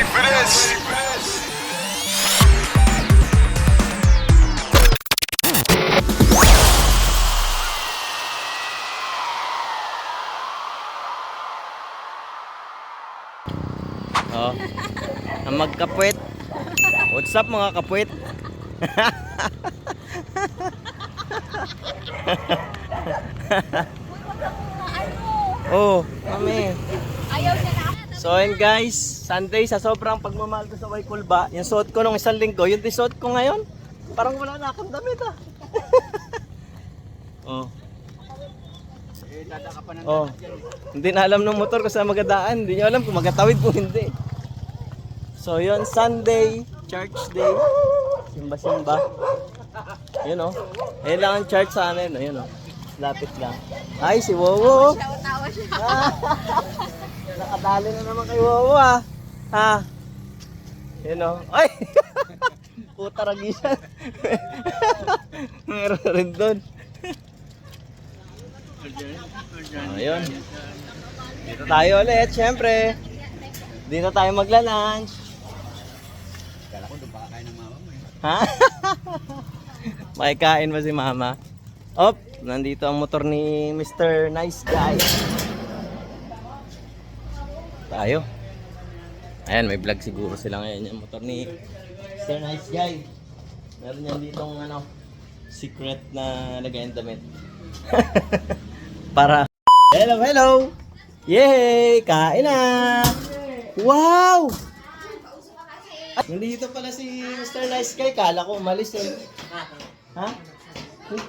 ready for this? Oh. Ang magkapwet. What's up mga kapwet? oh, kami. So ayun guys, Sunday sa sobrang pagmamahal ko sa Waikulba, yung suot ko nung isang linggo, yung din suot ko ngayon, parang wala na akong damit ah. oh. Oh. Hindi na alam ng motor kung saan magadaan. Hindi nyo alam kung magatawid o hindi. So yun, Sunday, church day. Simba-simba. Yun oh. Ayun lang ang church sa amin. Ayun oh. Lapit lang. Ay, si Wowo. Tawa, tawa siya. Nakadali na naman kay Wowo ah. Ha? Yun oh. Ay! Puta ragisan. Meron rin doon. Ayun. Dito tayo ulit, syempre. Dito tayo magla-lunch. Kala ko doon kain ng mama mo Ha? Makikain ba si mama? Op, nandito ang motor ni Mr. Nice Guy. Tayo. Ayan, may vlog siguro sila ngayon yung motor ni Mr. Nice Guy. Meron yan ditong ano, secret na lagayan damit. Para Hello, hello. Yay! Kain na. Wow! Ah, Nandito pala si Mr. Nice Guy. Kala ko umalis eh. Ha?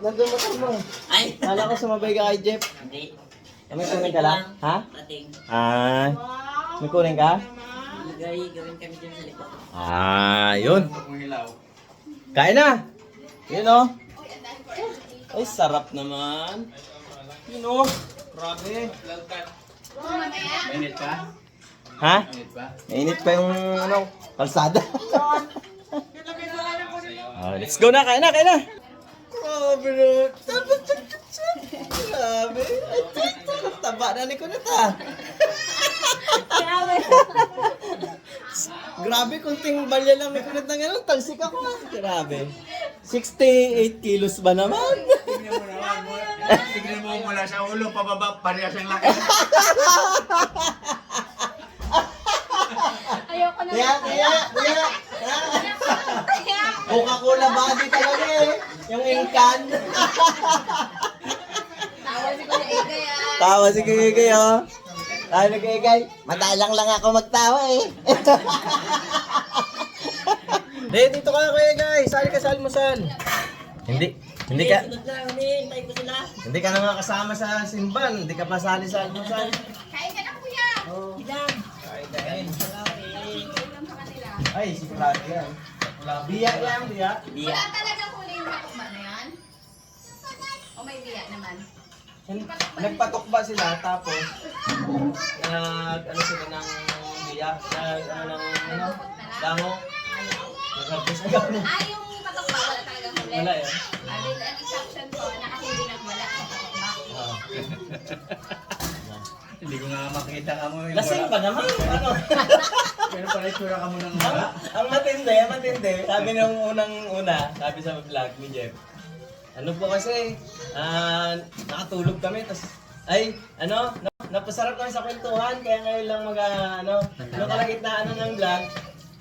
Nandun motor mo. Ay! Kala ko sumabay ka kay Jeff. Hindi. May kunin ka lang? Ha? Pating. Ah. May kunin ka? Igay, gawin kami dyan sa likod. Ah, yun. Kain na. Yun oh. Ay, sarap naman. Yun oh. Grabe. Mainit pa? Ha? Mainit pa? Mainit pa yung ano, kalsada. oh, let's go na, kain na, kain na. Grabe na. Grabe. Ay, taba na ni ko na ta. Grabe, kunting balya lang may kunat na gano'n. Talsik ako ah. Grabe. 68 kilos ba naman? Tingnan mo naman mo. Tingnan mo mula sa ulo, pababa, parehas ang laki. Ayoko na. Kaya, kaya, kaya. Coca-Cola body talaga eh. Yung inkan. Tawa si Kuya Igay ah. Tawa si Kikay oh. Tawa ni Kikay. Madalang lang ako magtawa eh. Hindi, dito ka kuya guys. Sali ka sa almusal. Hindi. Hindi ka. Hindi ka na nga kasama sa simban. Hindi ka pa sali sa almusal. Kain ka na kuya. Oh. Kain, kain. Ay, sigurado yan. Wala. Biya yan, biya. Wala yung katukba na yan? O may biya naman? Nagpatukba sila tapos nag ano sila ng biya, nag ano ng ano, dango. Naghabis na gano'n. Ah, yung katukba wala talagang huli? Wala yan. Ah, ang exception ko na kasi hindi nagwala sa. Ah. Hindi ko nga makita ka mo. yung Lasing ba naman? Ano? Pero pala itsura ka mo ng wala. ang matindi, matindi. Sabi nung unang una, sabi sa vlog ni Jeff. Ano po kasi, ah, nakatulog kami, tapos, ay, ano, na, napasarap kami sa kwentuhan, kaya ngayon lang mag, ah, ano, nung kalagitnaan ng vlog,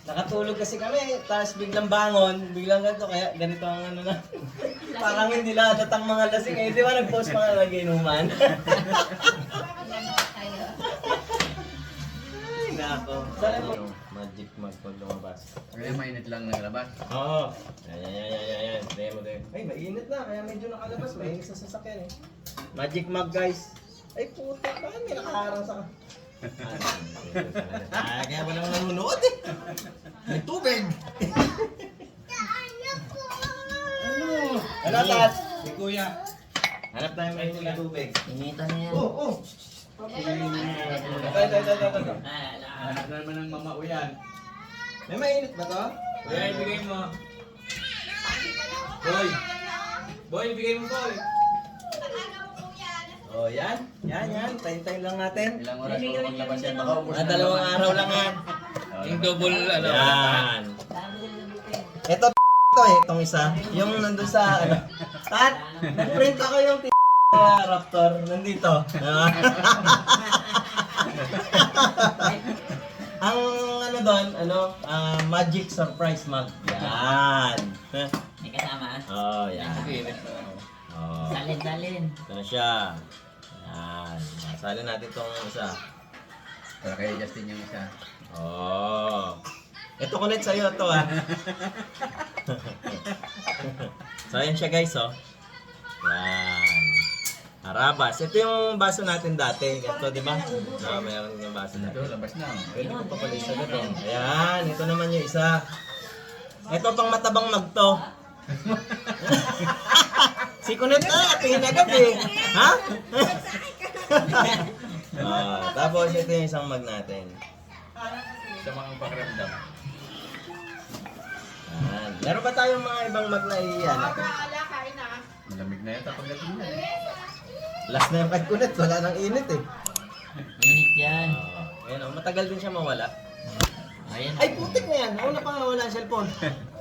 nakatulog kasi kami, tapos biglang bangon, biglang ganito, kaya ganito ang ano na, parang hindi lahat ang mga lasing, eh, di ba nag-post mga naginuman? Ay, nako. Saan mo? Magic mag pag lumabas. Kaya mainit lang naglabas. Oo. Yan, yan, yan, yan, yan, yan. Demo, demo. Ay, mainit na. Kaya medyo nakalabas. Mainit sa sasakyan eh. Magic mug, guys. Ay, puta. Bakit may nakaharang sa... ah, kaya walang nanonood eh. May tubig. ano? Ano, tat? Si kuya. Hanap tayo may tubig. Initan na yan. Oo, oo. Ito, ito, ito, ito, ito. Ala. Hanap na naman ng mama uyan. May mainit ba to? Kuya, ibigay mo. Boy. Boy, ibigay mo boy. Oh, yan. Yan, yan. Tayin-tayin lang natin. Ilang oras pa maglabas yan. Baka ubos Ah, dalawang araw lang yan. Yung double, ano. Yan. Ito to eh, itong isa. Yung nandun sa ano. At nag-print ako yung na Raptor nandito. Ah. Ang ano doon, ano, ah, Magic Surprise Mug. Yan. May kasama. Oh, yan. Oh. Salin, salin. Ito na siya. Yan. Salin natin itong isa. Para kay Justin yung isa. Oh. Ito kulit sa'yo ito ah. so ayan siya guys oh. Yan. Harabas. Ito yung baso natin dati. Ito di ba? Na meron yung baso Ito, natin. labas na. Pwede ko pa pala isa dito. Ayan. Ito naman yung isa. Ito pang matabang magto. si Kunet na, tingin agad eh. Ha? Ah, tapos ito yung isang mag natin. Sa mga pakiramdam. Yan. Meron ba tayong mga ibang mag na iyan? Ala, kain na. Malamig na yata pagdating na. Last na yung kay Kunet, wala nang init eh. Init yan. Ah, ayan oh, matagal din siya mawala. Ayan. Ay, putik na yan. Nauna pang nawala ang cellphone.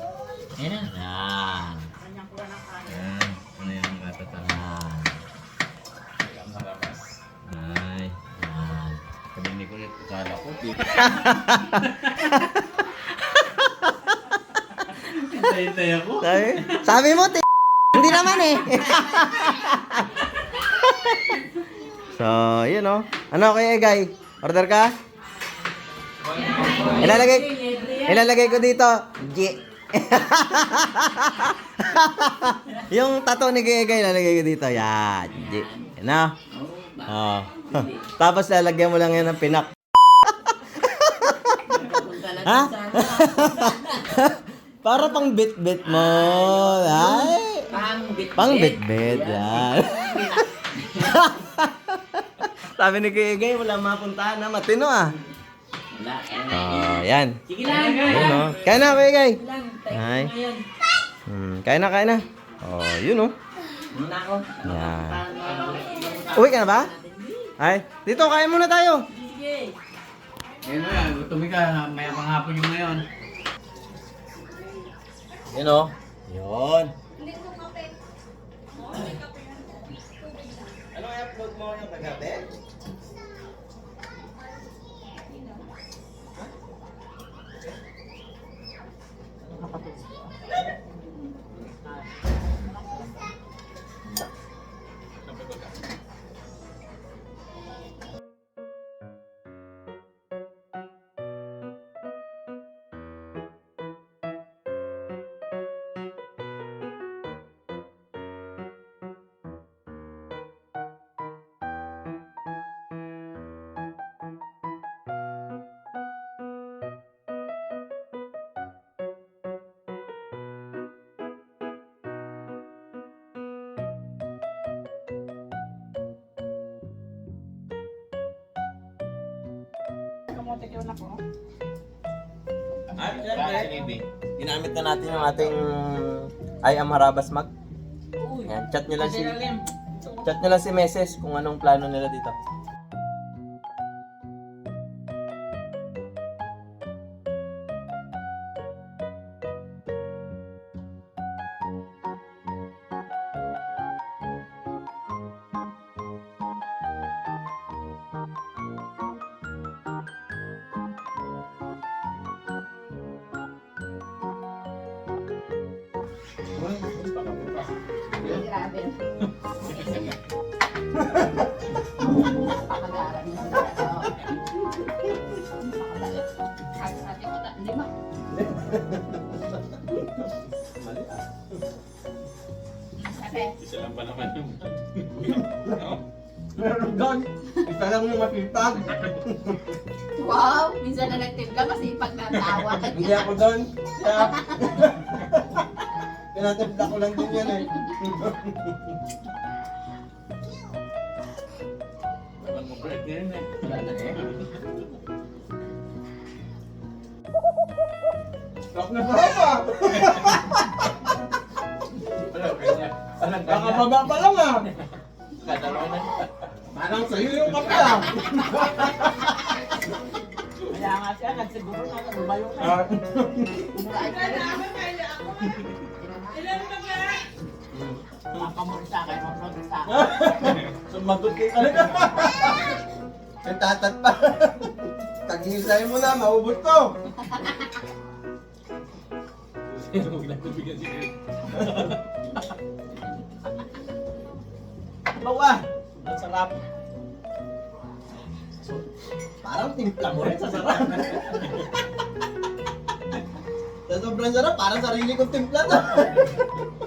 Ayan na. Yan. Yan. Ano? Yan. Ang harabas. Ay. Yan. Kami ni Kulit, kala ko. Hintay-hintay ako. Sabi mo, t- hindi naman eh. so, yun oh. Ano kay Egay? Order ka? Ilalagay, ilalagay ko dito. G. yung tato ni Egay, ilalagay ko dito. Yan. G. Yan na. Oh. Tapos lalagyan mo lang yan ng pinak. Ha? Para pang bit-bit mo. Ay. Pang bit. Pang bit-bit. Yan. Sabi ni Kuya Egay, wala mapuntahan na. Matino ah. Wala. Oh, yan. Sige lang. Yun oh. Kaya na, Kuya. Tayo Ay. Hmm, kaya na, kaya na. Oh, yun oh. Muna ako. Yan. Pang- Uwi ka na ba? Ay, dito, kaya muna tayo. Sige. Ngayon mo yan, gutumi ka. Maya pang hapon yung ngayon. Yun oh. Yun. I-upload mo yung kagabi? At syempre, ginamit na natin yung ating I am Harabas Mag. Yan, chat nyo lang si chat nyo lang si Meses kung anong plano nila dito. Isa lang pa naman yung... Meron doon. Isa lang yung masipag. wow, minsan na nagtimpla masipag na tawa. Hindi ako doon. Kaya... Tinatipla ko lang din yan eh. Ngayon eh. Wala na eh. Sarap na ah. Wala, kanya. Anong kanya? Pa lang ah. Kadalawa na. Parang sa'yo yung ah. Kaya nga siya, nagsiguro na, lumayo na. Ah. Makamuri sa akin, makamuri sa akin. Sumagot kay ka. Nagtatat pa. Tag-iisay mo na, maubot ko. Bawa! Ang sarap. Parang timpla mo rin sa sarap. sa sobrang sarap, parang sarili kong timpla to.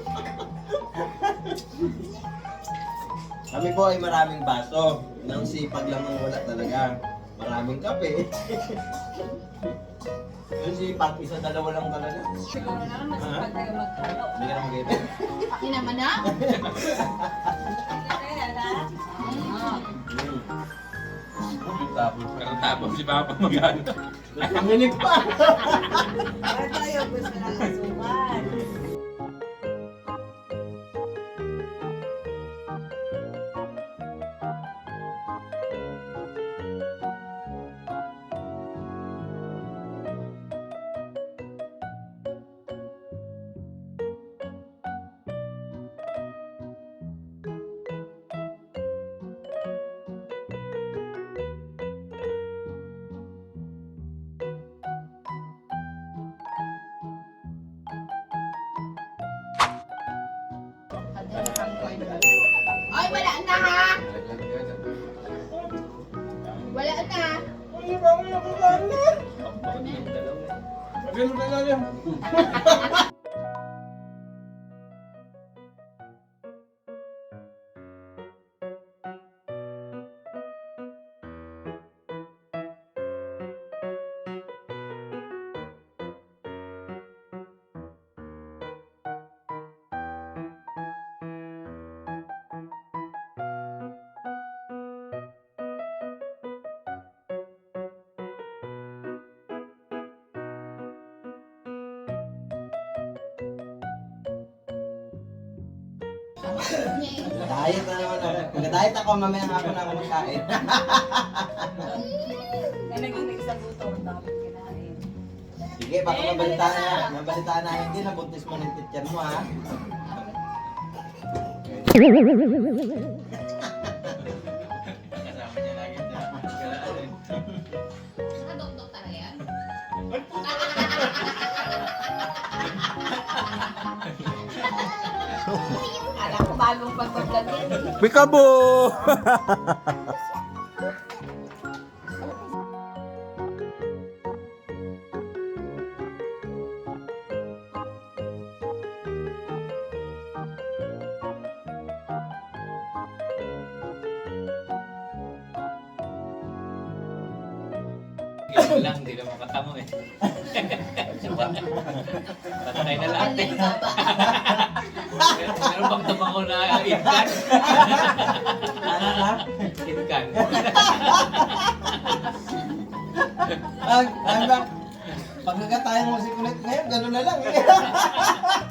Kami po ay maraming baso. Nang sipag lang ang wala talaga. Maraming kape. Yung sipag, isa dalawa lang talaga. Siguro naman masipag kayo magkano. Hindi ka na mag-ibig. Hindi naman na. Hmm. Tapos, pero tapos si Papa magano. Nanginig pa. Bakit tayo gusto na Ay, wala na ha! Wala na! Ganun na lang. Diet na naman ako. Nag-diet ako, mamaya hapon na ako magkain. Na naging nagsagutor dapat kinain. Sige, baka mabalitaan na. Mabalitaan na hindi na buntis mo ng teacher mo ha. Kasama niya lagi siya. Galaan eh. Nakadokdok talaga yan. Kala ko bagong pagpaglag yan. Pikabo! Ganun lang, hindi na makatamo eh. Tatay na lahat eh. Online ka ba? Pero pero pag tumango na itkan. Ano na? Itkan. Ang, ang ba? Pag nagkatayo mo si Kulit ngayon, gano'n na lang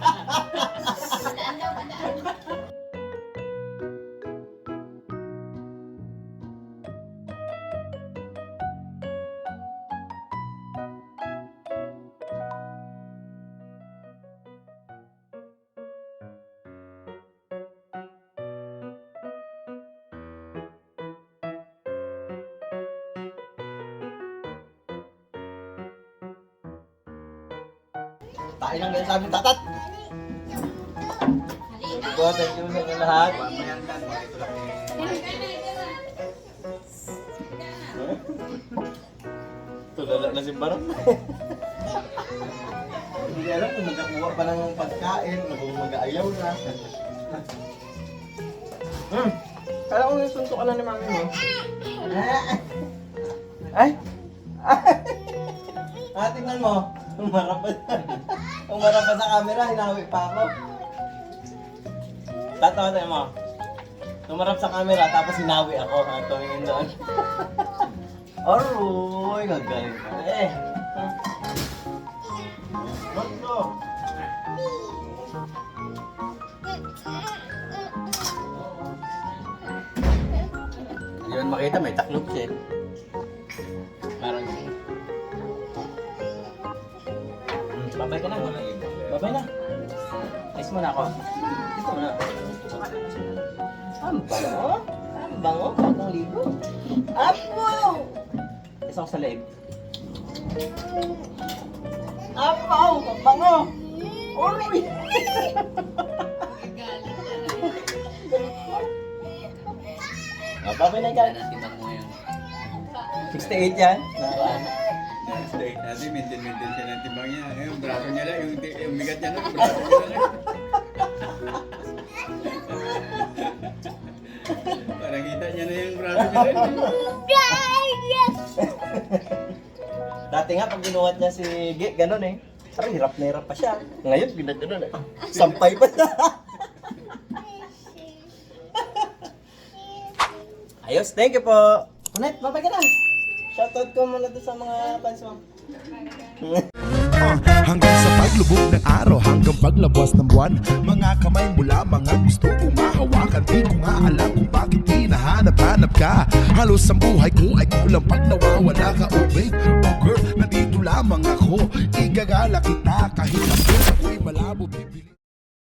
Tayo lang ganyan sabi, tatat! Halika. So, thank you sa inyo lahat. Tulala na si Barok. Hindi alam kung magkakuha pa ng pagkain, mag-aayaw na. Hmm. Kala ko nasuntukan na ni mami mo. Ay! ah, tingnan mo. Umarap pa. Umarap pa sa camera, hinawi pa ako. Tatawa tayo mo. Tumarap sa camera, tapos hinawi ako. Ha, tumingin doon. Aroy, gagaling ka. Eh. Gusto. Yun makita, may taklop siya. Ako sa leeg. Apo! Ang bango! Uy! Ah, babay na dyan. 68 yan. Straight natin, maintain-maintain siya ng timbang niya. Eh, Yung braso niya lang, yung, yung bigat niya lang, yung braso niya lang. Parang kita niya na yung braso niya lang. Dati nga, pag binuhat niya si Gi, ganun eh. Parang hirap na hirap pa siya. Ngayon, ginagano eh. Sampay pa siya. Ayos, thank you po. Kunet, babay ka na. Shoutout ko muna to sa mga fans mo. Paglubog ng araw hanggang paglabas ng buwan. Mga kamay mula mga gusto kong mahawakan Di ko nga alam kung bakit hinahanap-hanap ka. Halos ang buhay ko ay kulang pag nawawala ka. Oh babe, oh girl, nandito lamang ako. Igagala kita kahit ang ako'y malabo